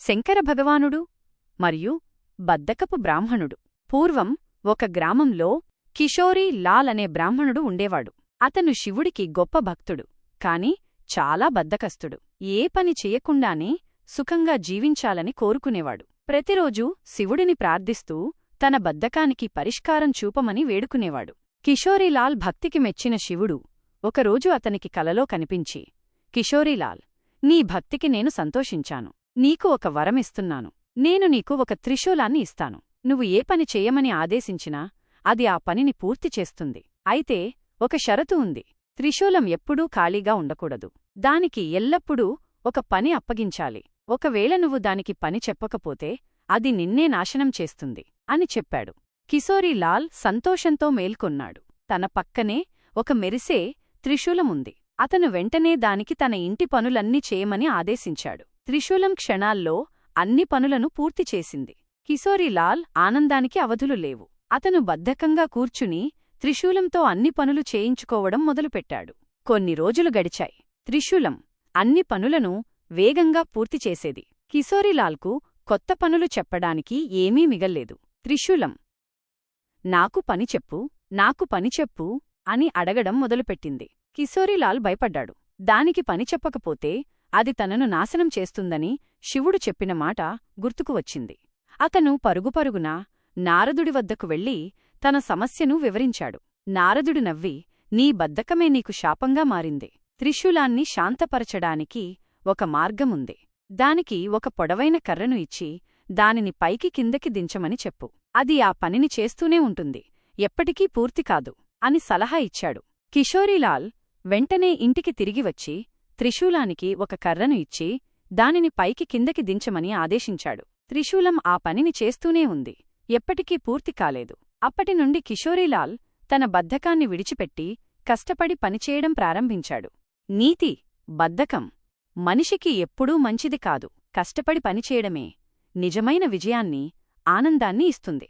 శంకర భగవానుడు మరియు బద్దకపు బ్రాహ్మణుడు. పూర్వం ఒక గ్రామంలో కిషోరీ లాల్ అనే బ్రాహ్మణుడు ఉండేవాడు. అతను శివుడికి గొప్ప భక్తుడు కాని చాలా బద్దకస్తుడు. ఏ పని చెయ్యకుండానే సుఖంగా జీవించాలని కోరుకునేవాడు. ప్రతిరోజూ శివుడిని ప్రార్థిస్తూ తన బద్దకానికి పరిష్కారం చూపమని వేడుకునేవాడు. కిషోరీలాల్ భక్తికి మెచ్చిన శివుడు ఒకరోజు అతనికి కలలో కనిపించి కిషోరీలాల్ నీ భక్తికి నేను సంతోషించాను. నీకు ఒక వరమిస్తున్నాను నేను నీకు ఒక త్రిశూలాన్ని ఇస్తాను. నువ్వు ఏ పని చెయ్యమని ఆదేశించినా అది ఆ పనిని పూర్తి చేస్తుంది. అయితే ఒక షరతు ఉంది. త్రిశూలం ఎప్పుడూ ఖాళీగా ఉండకూడదు. దానికి ఎల్లప్పుడూ ఒక పని అప్పగించాలి. ఒకవేళ నువ్వు దానికి పని చెప్పకపోతే అది నిన్నే నాశనం చేస్తుంది అని చెప్పాడు. కిశోరీలాల్ సంతోషంతో మేల్కొన్నాడు. తన పక్కనే ఒక మెరిసే త్రిశూలముంది. అతను వెంటనే దానికి తన ఇంటి పనులన్నీ చేయమని ఆదేశించాడు. త్రిశూలం క్షణాల్లో అన్ని పనులను పూర్తి చేసింది. కిశోరీలాల్ ఆనందానికి అవధులు లేవు. అతను బద్ధకంగా కూర్చుని త్రిశూలంతో అన్ని పనులు చేయించుకోవడం మొదలుపెట్టాడు. కొన్ని రోజులు గడిచాయి. త్రిశూలం అన్ని పనులను వేగంగా పూర్తి చేసేది. కిశోరీలాల్కు కొత్త పనులు చెప్పడానికి ఏమీ మిగల్లేదు. త్రిశూలం నాకు పని చెప్పు నాకు పని చెప్పు అని అడగడం మొదలుపెట్టింది. కిశోరీలాల్ భయపడ్డాడు. దానికి పని చెప్పకపోతే అది తనను నాశనం చేస్తుందని శివుడు చెప్పిన మాట గుర్తుకు వచ్చింది. అతను పరుగుపరుగున నారదుడి వద్దకు వెళ్ళి తన సమస్యను వివరించాడు. నారదుడు నవ్వి నీ బద్దకమే నీకు శాపంగా మారింది. త్రిశూలాన్ని శాంతపరచడానికి ఒక మార్గముంది. దానికి ఒక పొడవైన కర్రను ఇచ్చి దానిని పైకి కిందకి దించమని చెప్పు. అది ఆ పనిని చేస్తూనే ఉంటుంది. ఎప్పటికీ పూర్తి కాదు. అని సలహా ఇచ్చాడు. కిషోరీలాల్ వెంటనే ఇంటికి తిరిగి వచ్చి త్రిశూలానికి ఒక కర్రను ఇచ్చి దానిని పైకి కిందకి దించమని ఆదేశించాడు. త్రిశూలం ఆ పనిని చేస్తూనే ఉంది. ఎప్పటికీ పూర్తి కాలేదు. అప్పటినుండి కిషోరీలాల్ తన బద్ధకాన్ని విడిచిపెట్టి కష్టపడి పనిచేయడం ప్రారంభించాడు. నీతి బద్ధకం మనిషికి ఎప్పుడూ మంచిది కాదు. కష్టపడి పనిచేయడమే నిజమైన విజయాన్ని ఆనందాన్ని ఇస్తుంది.